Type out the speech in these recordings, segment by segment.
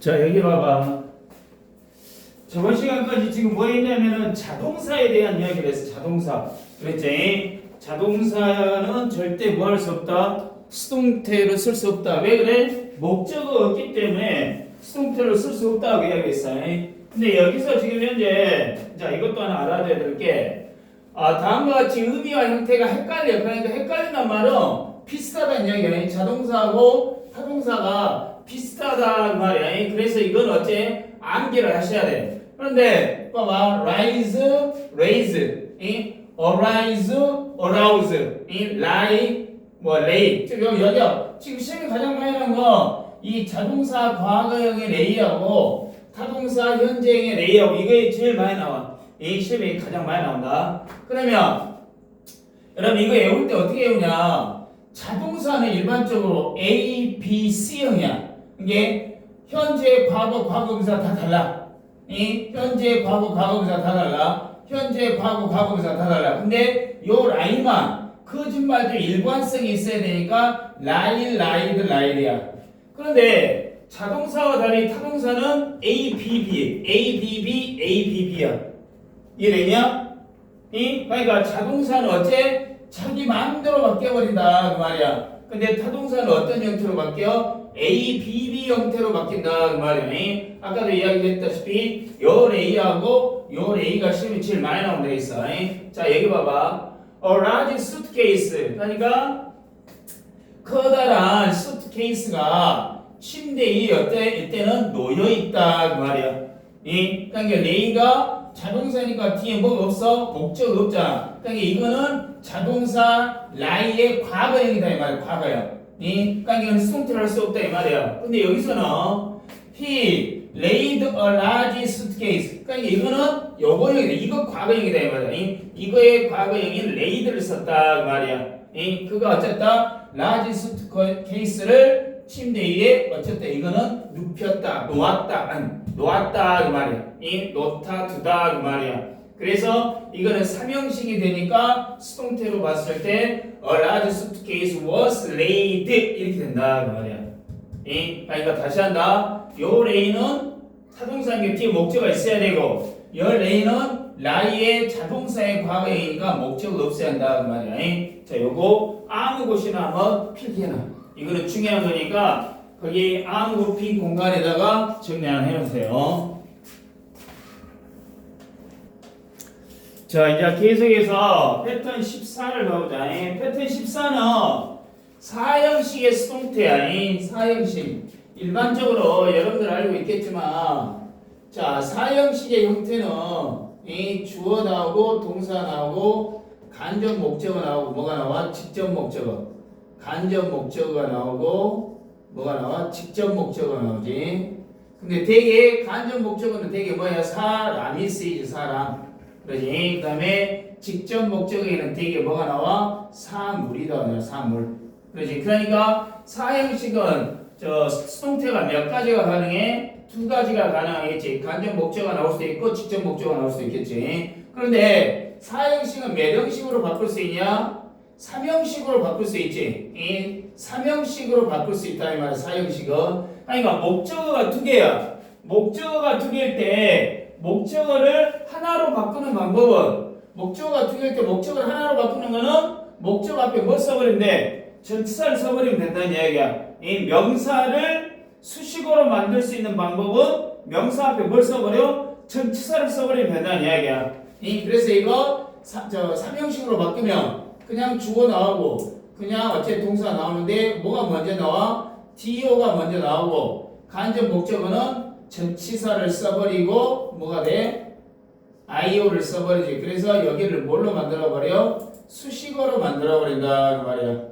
자 여기 봐봐. 저번 시간까지 지금 뭐 했냐면은 자동사에 대한 이야기를 했어. 자동사. 그랬지? 자동사는 절대 뭐 할 수 없다? 수동태로 쓸 수 없다. 왜 그래? 목적어 없기 때문에 수동태로 쓸 수 없다고 이야기했어. 근데 여기서 지금 현재 자 이것도 하나 알아둬야 될 게 아, 다음과 같이 의미와 형태가 헷갈려. 그러니까 헷갈린단 말은 비슷하다는 이야기야. 자동사하고 타동사가 비슷하다 그 말이야. 그래서 이건 어째 암기를 하셔야 돼. 그런데 봐봐, rise, raise, 이 arise, arouse, 이 lie, 뭐 lay. 지금 여기야. 지금 시험에 가장 많이 나온 거이 자동사 과거형의 lay하고 타동사 현재형의 lay하고 이게 제일 많이 나와. 이 시험에 가장 많이 나온다. 그러면 여러분 이거 외울 때 어떻게 외우냐? 자동사는 일반적으로 A, B, C형이야. 이게 현재, 과거, 과거분사 다 달라. 이 현재, 과거, 과거분사 다 달라. 현재, 과거, 과거분사 다 달라. 근데 요 라인만 거짓말도 일관성이 있어야 되니까 라일, 라이드, 라일이야. 그런데 자동사와 달리 타동사는 A, B, B, A, B, B, A, B, B야. 이해되냐? 이 그러니까 자동사는 어째 자기 마음대로 바뀌어버린다 그 말이야. 근데 타동사는 어떤 형태로 바뀌어? A, B, B 형태로 바뀐다 그 말이야. 이? 아까도 이야기했다시피 요 A하고 요 A가 시험이 제일 많이 나온다 있어. 이? 자 여기 봐봐. A large suitcase. 그러니까 커다란 수트케이스가 침대 위에 어때? 이때는 놓여 있다 그 말이야. 이 그러니까 레이가 자동사니까 뒤에 뭐가 없어? 목적 없잖아. 그러니까 이거는 자동사 라이의 과거형이다 이 말이야. 과거형. 이 이건 수동태로 할수 없다 이 말이야. 근데 여기서는 he laid a large suitcase. 그러니까 이거는 요거형이다. 이거 과거형이다 이 말이야. 이 이거의 과거형인 laid를 썼다 그 말이야. 이 그가 어쨌다 large suitcase를 침대 위에 어쨌든 이거는 눕혔다, 놓았다, 아니 놓았다 그 말이야. 이 놓다, 두다 그 말이야. 그래서 이거는 삼형식이 되니까 수동태로 봤을 때 a large suitcase was laid 이렇게 된다 그 말이야. 이 그러니까 다시 한다. 요 레이는 타동사인 뒤에 목적가 있어야 되고 요 레이는 라이의 자동사의 과거이니까 목적을 없애야 한다 그 말이야. 이? 자 요거 아무 곳이나 한번 필기해놔. 이거는 중요한 거니까 거기 아무 빈 공간에다가 정리 해놓으세요. 자 이제 계속해서 패턴 14를 가보자. 이 패턴 14는 사형식의 수동태야. 이 사형식. 일반적으로 여러분들 알고 있겠지만 자 사형식의 형태는 이 주어 나오고 동사 나오고 간접 목적어 나오고 뭐가 나와? 직접 목적어. 간접 목적어가 나오고 뭐가 나와? 직접 목적어가 나오지. 근데 되게 간접 목적어는 되게 뭐야? 사람이 쓰이지 사람. 그러지. 그 다음에 직접 목적어에는 되게 뭐가 나와? 사물이다. 사물. 그러지. 그러니까 사형식은 저 수동태가 몇 가지가 가능해? 두 가지가 가능하겠지. 간접 목적어가 나올 수도 있고 직접 목적어가 나올 수도 있겠지. 그런데 사형식은 몇 형식으로 바꿀 수 있냐? 삼형식으로 바꿀 수 있지. 이 삼형식으로 바꿀 수 있다 이 말이야. 사형식은. 그러니까 목적어가 두 개야. 목적어가 두 개일 때 목적어를 하나로 바꾸는 방법은 목적어가 두 개일 때 목적어를 하나로 바꾸는 거는 목적 앞에 뭐 써버리면 돼? 전치사를 써버리면 된다는 이야기야. 이 명사를 수식어로 만들 수 있는 방법은 명사 앞에 뭘 써버려? 전치사를 써버리면 된다는 이야기야. 이 그래서 이거 사, 저 삼형식으로 바꾸면 그냥 주어 나오고 그냥 어째 동사 나오는데 뭐가 먼저 나와? do가 먼저 나오고 간접 목적어는 전치사를 써버리고 뭐가 돼? io를 써버리지. 그래서 여기를 뭘로 만들어 버려? 수식어로 만들어 버린다 그 말이야.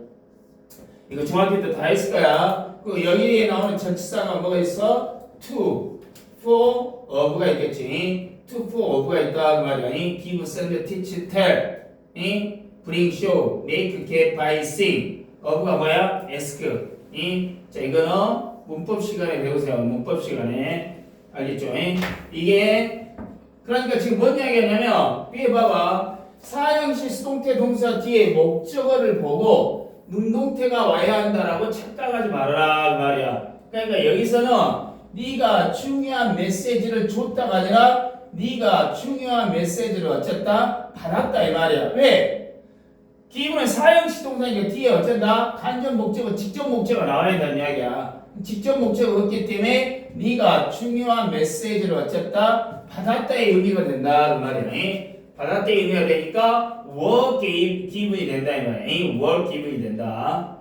이거 중학교 때 다 했을 거야. 그 여기에 나오는 전치사가 뭐가 있어? to, for, of가 있겠지. to, for, of가 있다 그 말이야. give, send, teach, tell. 이 bring, show, make, get, buy, sing. of가 뭐야? ask. 이 자, 이거는 문법 시간에 배우세요. 문법 시간에. 알겠죠? 이? 이게 그러니까 지금 뭔 이야기냐면 위에 봐봐. 사형식 수동태 동사 뒤에 목적어를 보고 능동태가 와야 한다라고 착각하지 말아라 그 말이야. 그러니까 여기서는 네가 중요한 메시지를 줬다가 아니라 네가 중요한 메시지를 어쨌다 받았다 이 말이야. 왜? 기본은 사형식 동사니까 뒤에 어쩐다 간접 목적어, 직접 목적어 나와야 된다는 이야기야. 직접 목적어 없기 때문에 네가 중요한 메시지를 어쨌다 받았다의 의미가 된다 그 말이야. 받았다의 의미가 되니까 give, given이 된다 이 말이야. were given이 된다.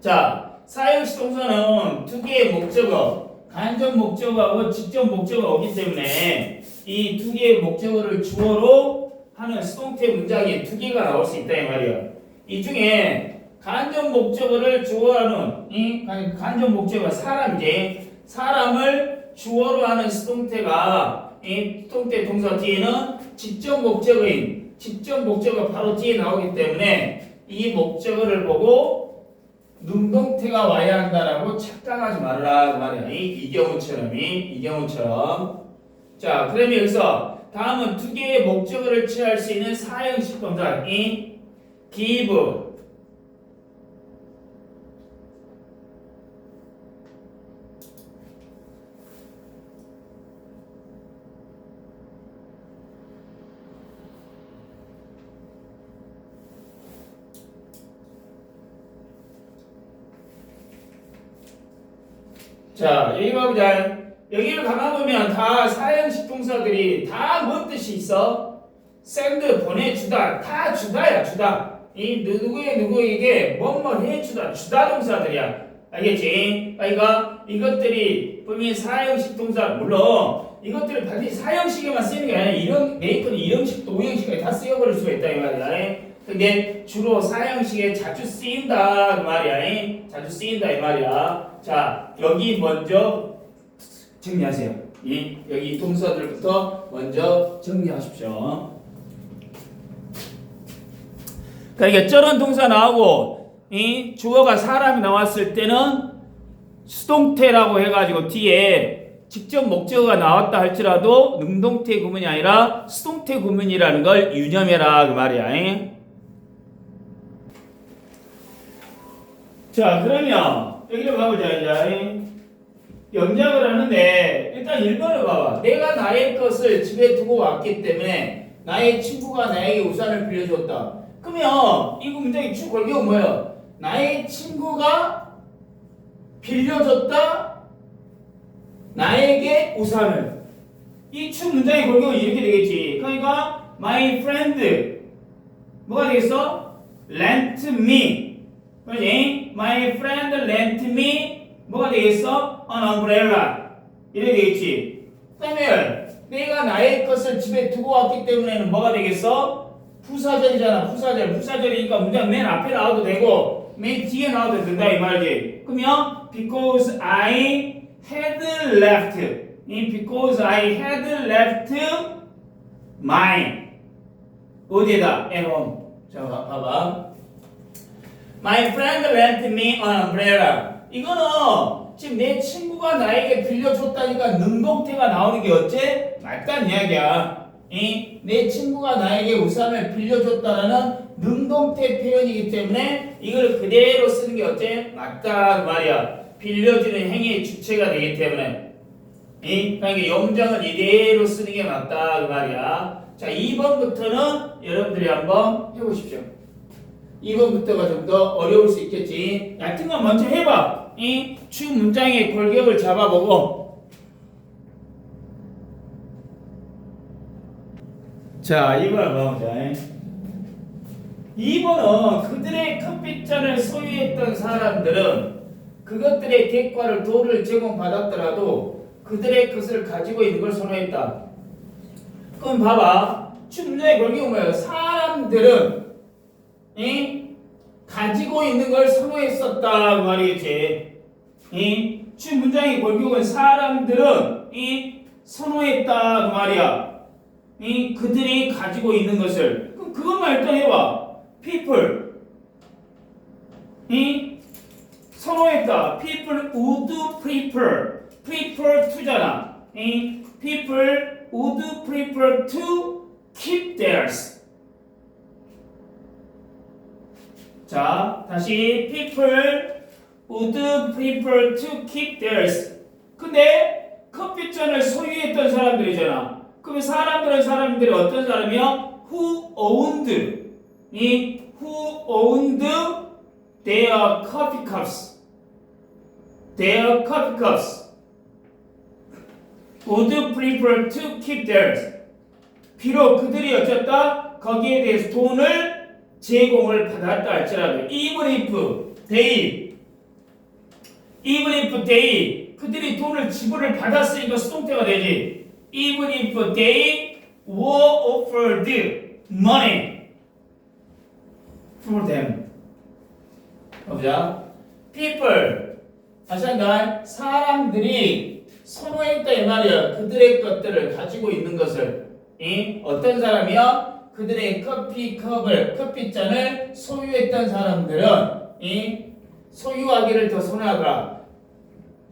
자, 사형식 동사는 두 개의 목적어, 간접 목적어하고 직접 목적어가 오기 때문에 이 두 개의 목적어를 주어로 하는 수동태 문장이 두 개가 나올 수 있다 이 말이야. 이 중에 간접 목적어를 주어하는 간접 목적어 사람이지 사람을 주어로 하는 수동태가 이 수동태 동사 뒤에는 직접 목적어인 직접 목적어 바로 뒤에 나오기 때문에 이 목적어를 보고 능동태가 와야 한다라고 착각하지 말아라 그 말이야. 이, 이 경우처럼 이, 이 경우처럼. 자 그러면 여기서 다음은 두 개의 목적어를 취할 수 있는 사형식 동사. 이 give 자 여기 봐보자. 여기를 가만보면 다 사형식 동사들이 다 뭔 뜻이 있어? 샌드 보내주다. 다 주다야 주다. 이 누구의 누구에게 뭐뭐 해주다. 주다 동사들이야. 알겠지? 그러니까 이것들이 분명히 사형식 동사. 물론 이것들을 반드시 사형식에만 쓰는 게 아니라 이런 메이커는 이형식도 오형식까지 다 쓰여버릴 수가 있다 이 말이야. 근데 주로 사형식에 자주 쓰인다 그 말이야. 자주 쓰인다 이 말이야 자 여기 먼저 정리하세요 이 여기 동사들부터 먼저 정리하십시오 그러니까 저런 동사 나오고 이 주어가 사람이 나왔을 때는 수동태라고 해가지고 뒤에 직접 목적어가 나왔다 할지라도 능동태 구문이 아니라 수동태 구문이라는 걸 유념해라 그 말이야. 잉? 자 그러면 여기로 가보자 이제 영작을 하는데 일단 1번을 봐봐. 내가 나의 것을 집에 두고 왔기 때문에 나의 친구가 나에게 우산을 빌려줬다. 그러면 이거 문장이 쭉 걸기가 뭐예요? 나의 친구가 빌려줬다 나에게 우산을 이 축 문장의 걸기가 이렇게 되겠지. 그러니까 my friend 뭐가 되겠어? lent me 그러지? my friend lent me 뭐가 되겠어? an umbrella 이렇게 되겠지. 그다음에 내가 나의 것을 집에 두고 왔기 때문에는 뭐가 되겠어? 부사절이잖아. 부사절. 부사절이니까 문장 맨 앞에 나와도 되고 맨 뒤에 나와도 된다 이 말이지. 그러면 because I had left. 이 because I had left my 어디에다? at home. 자 봐- 봐봐. My friend lent me an umbrella. 이거는 지금 내 친구가 나에게 빌려줬다니까 능동태가 나오는 게 어째? 맞다는 이야기야. 이? 내 친구가 나에게 우산을 빌려줬다라는 능동태 표현이기 때문에 이걸 그대로 쓰는 게 어째? 맞다 그 말이야. 빌려주는 행위의 주체가 되기 때문에 이? 그러니까 영장은 이대로 쓰는 게 맞다 그 말이야. 자 2번부터는 여러분들이 한번 해보십시오. 2번부터가 좀 더 어려울 수 있겠지. 얕은 건 먼저 해봐. 이 추 문장의 골격을 잡아보고. 자, 2번을 봐보자. 2번은 그들의 커피잔을 소유했던 사람들은 그것들의 대가를 돈을 제공받았더라도 그들의 것을 가지고 있는 걸 선호했다. 그럼 봐봐. 추 문장의 골격은 뭐예요? 사람들은 이 가지고 있는 걸 선호했었다 그 말이겠지. 이 지금 문장의 골격은 사람들은 이 선호했다 그 말이야. 이 그들이 가지고 있는 것을 그럼 그것만 일단 해봐. people 이 선호했다. people would prefer prefer to잖아. 이 people would prefer to keep theirs. 자, 다시 people would prefer to keep theirs. 근데 커피잔을 소유했던 사람들이잖아. 그럼 사람들은 사람들이 어떤 사람이야? Who owned 이 Who owned their coffee cups? Their coffee cups would prefer to keep theirs. 비록 그들이 어쨌다 거기에 대해서 돈을 제공을 받았다 할지라도 even if they even if they 그들이 돈을 지불을 받았으니까 수동태가 되지. even if they were offered money for them. 보자. people. 다시 한번 사람들이 선호했다 이 말이야. 그들의 것들을 가지고 있는 것을. 이? 어떤 사람이야 그들의 커피 컵을 커피잔을 소유했던 사람들은 이 소유하기를 더 선호하더라.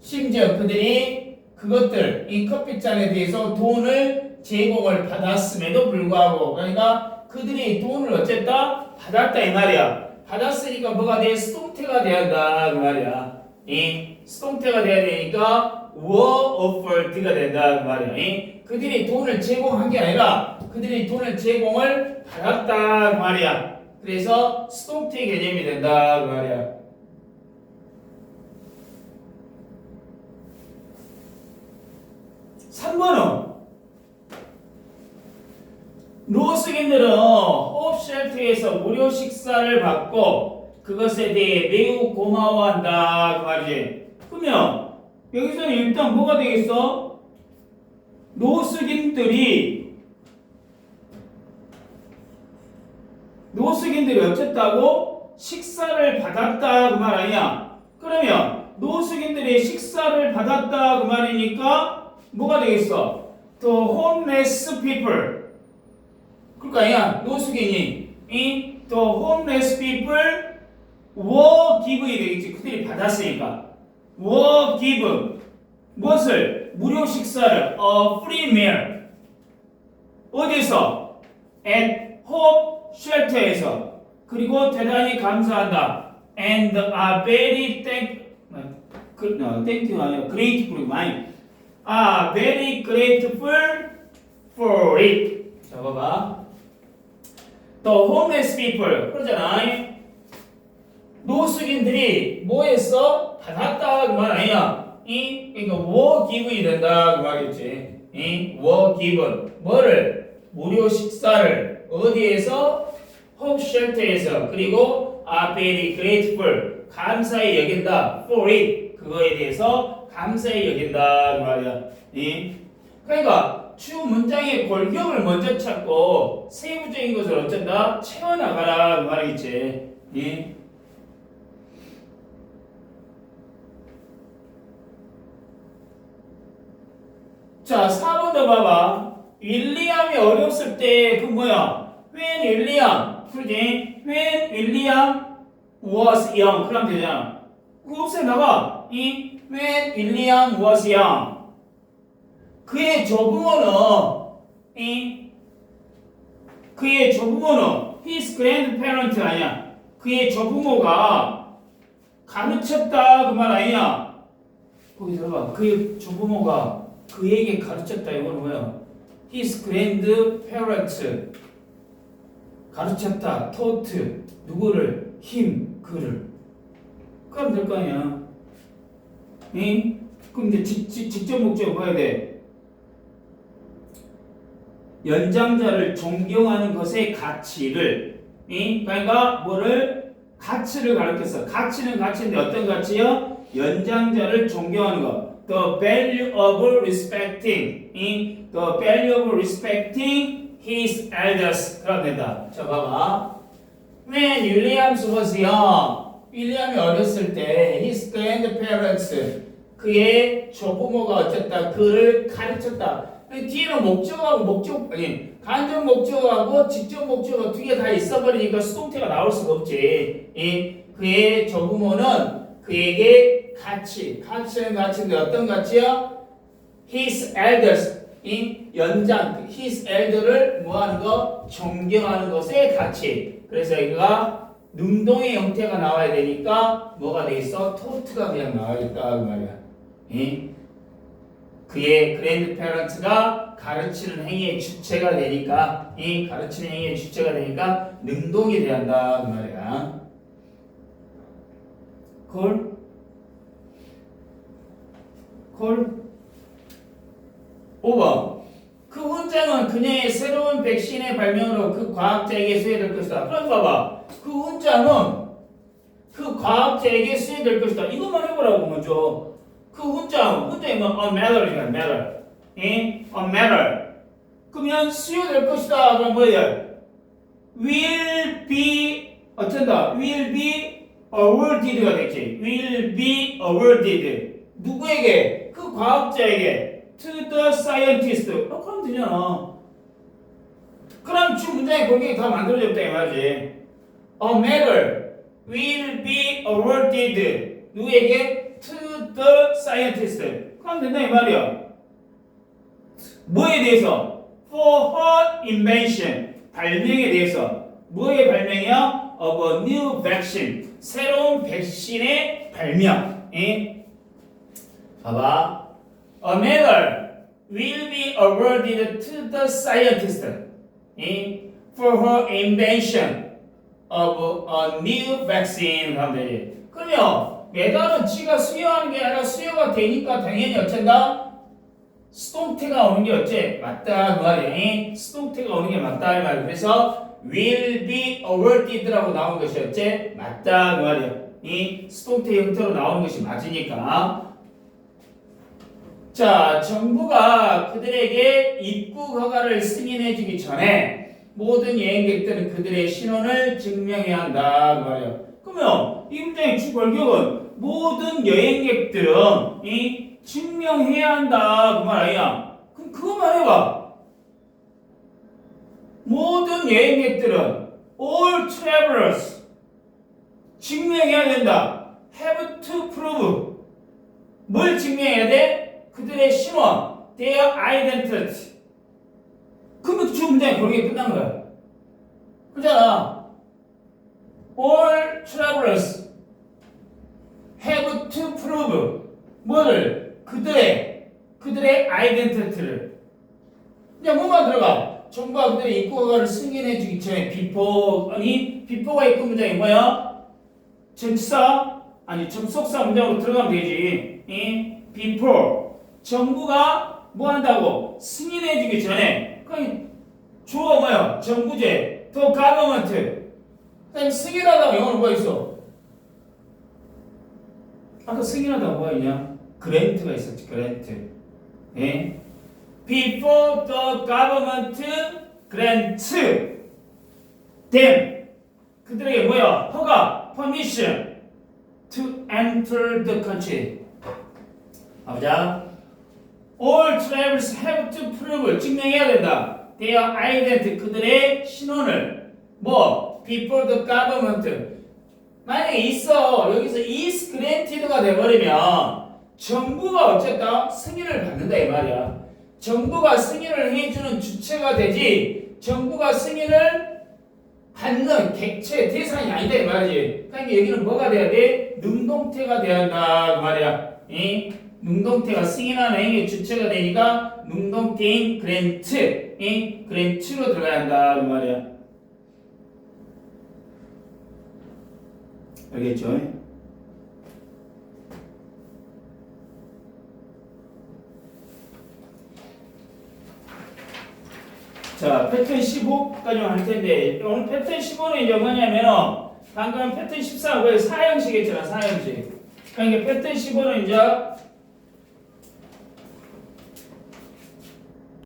심지어 그들이 그것들 이 커피잔에 대해서 돈을 제공을 받았음에도 불구하고 그러니까 그들이 돈을 어쨌다 받았다 이 말이야. 받았으니까 뭐가 돼? 수동태가 돼야 한다 그 말이야. 이 수동태가 돼야 되니까 were offered가 된다 그 말이야. 이 그들이 돈을 제공한 게 아니라 그들이 돈을 제공을 받았다 그 말이야. 그래서 수동태 개념이 된다 그 말이야. 3번은 노스인들은 호흡쉘터에서 무료 식사를 받고 그것에 대해 매우 고마워한다 그 말이지. 그러면 여기서는 일단 뭐가 되겠어? 노스인들이 노스인들이 어쨌다고 식사를 받았다 그 말 아니야? 그러면 노스인들이 식사를 받았다 그 말이니까 뭐가 되겠어? The homeless people. 그러니까 아니야? 노숙인이. 이 the homeless people were given이 되겠지. 그들이 받았으니까. were given 무엇을? 무료 식사를. a free meal. 어디서? at hope shelter에서 그리고 대단히 감사한다 and are very thank 그, 어, thank you 아니라 grateful 많이 are very grateful for it. 자, 봐봐. The homeless people. 그러잖아. 노숙인들이 뭐 했어? 받았다. 그 말 아니야. 이, 그러니까 were given이 된다. 그 말이지. 이, were given. 뭐를? 무료 식사를. 어디에서? hope shelter에서. 그리고 are very grateful. 감사히 여긴다. for it. 그거에 대해서 감사히 여긴다 그 말이야. 이 그러니까 주 문장의 골격을 먼저 찾고 세부적인 것을 어쩐다 채워나가라 그 말이겠지. 이 자, 4번도 봐봐. 윌리엄이 어렸을 때 그 뭐야? When 윌리엄, 그러지? When 윌리엄 was young. 그럼 되잖아. 나가. 이 when 윌리엄 was young. 그의 조부모는 이 그의 조부모는 his grandparent 아니야. 그의 조부모가 가르쳤다 그 말 아니야. 거기 들어봐. 그의 조부모가 그에게 가르쳤다 이거는 뭐야? his grandparent 가르쳤다. taught 누구를? him 그를. 그럼 될 거 아니야. 응? 그럼 이제 직, 직, 직접 목적을 봐야 돼. 연장자를 존경하는 것의 가치를, 응? 그러니까 뭐를 가치를 가르쳤어. 가치는 가치인데 어떤 가치요? 연장자를 존경하는 것. The value of respecting, 응? The value of respecting his elders. 그럼 된다. 자, 봐봐. When Williams was young, 윌리엄이 어렸을 때 his grandparents 그의 조부모가 어쨌다 그를 가르쳤다. 근데 뒤에는 목적하고 목적 아니 간접 목적하고 직접 목적어 두 개 다 있어버리니까 수동태가 나올 수가 없지. 이 그의 조부모는 그에게 가치, 가치는 가치인데 어떤 가치야? His elders 이 연장, his elder를 뭐하는 거? 존경하는 것의 가치. 그래서 여기가 능동의 형태가 나와야 되니까 뭐가 돼 있어? 토트가 그냥 나와야겠다 그 말이야. 예? 그의 그랜드 페런트가 가르치는 행위의 주체가 되니까 이 가르치는 행위의 주체가 되니까 능동이 돼야 한다 그 말이야. 콜? 콜? 5번 그 훈장은 그녀의 새로운 백신의 발명으로 그 과학자에게 수여될 것이다. 그럼 봐봐. 그 훈장은 그 과학자에게 수여될 것이다. 이것만 해보라고 먼저. 그 훈장, 훈장이 뭐 a matter이야, matter. 예? a matter. 그러면 수여될 것이다. 그럼 뭐예요? will be 어쩐다. will be awarded가 됐지. will be awarded. 누구에게? 그 과학자에게. To the scientist. 어, 그럼 되잖아. 그럼 주 문장에 거기에 다 만들어졌다 이 말이지. A matter will be awarded. 누구에게? To the scientist. 그럼 된다 이 말이야. 뭐에 대해서? For her invention. 발명에 대해서. 뭐의 발명이야? Of a new vaccine. 새로운 백신의 발명. 예? 봐봐. A medal will be awarded to the scientist 예? for her invention of a new vaccine. 그러면 메달은 지가 수여하는 게 아니라 수여가 되니까 당연히 어쩐다? 수동태가 오는 게 어째? 맞다 그 말이야. 예? 수동태가 오는 게 맞다 이 말이야. 그래서 will be awarded라고 나온 것이 어째? 맞다 그 말이야. 이 수동태 형태로 나오는 것이 맞으니까. 자, 정부가 그들에게 입국 허가를 승인해주기 전에 모든 여행객들은 그들의 신원을 증명해야 한다 그 말이야. 그러면 이 문장의 주걸격은 모든 여행객들은 이 증명해야 한다 그 말 아니야? 그럼 그거만 해봐. 모든 여행객들은 all travelers 증명해야 된다. have to prove 뭘 증명해야 돼? 그들의 신원, their identity. 그러면 주 문장이 거기에 끝난 거야. 그잖아. All travelers have to prove 뭐를 그들의 그들의 아이덴티티를 그냥 뭐만 들어가 정부가 그들의 입국 허가를 승인해주기 전에 before 아니 before가 입국 문장이 뭐야? 전치사 아니 접속사 문장으로 들어가면 되지. 이 before 정부가 뭐 한다고 승인해 주기 전에 그냥 주어가 뭐야? 정부제 더 government 그다음에 승인하다가 영어로 뭐 있어? 아까 승인하다가 뭐가 있냐? 그랜트가 있었지 그랜트 예? Before the government grant them 그들에게 뭐야? 허가 permission to enter the country 가보자 All travelers have to prove 증명해야 된다. Their identity 그들의 신원을. 뭐 before the government. 만약에 있어 여기서 is granted가 돼버리면 정부가 어쨌다 승인을 받는다 이 말이야. 정부가 승인을 해주는 주체가 되지 정부가 승인을 받는 객체 대상이 아니다 이 말이지. 그러니까 여기는 뭐가 돼야 돼? 능동태가 돼야 한다 그 말이야. 이 능동태가 승인하는 행위의 주체가 되니까 능동태인 그랜트 이 그랜트로 들어가야 한다 그 말이야 알겠죠? 자, 패턴 15까지 할 텐데 오늘 패턴 15는 이제 뭐냐면은 방금 패턴 14가 사형식 했잖아, 사형식. 그러니까 패턴 15는 이제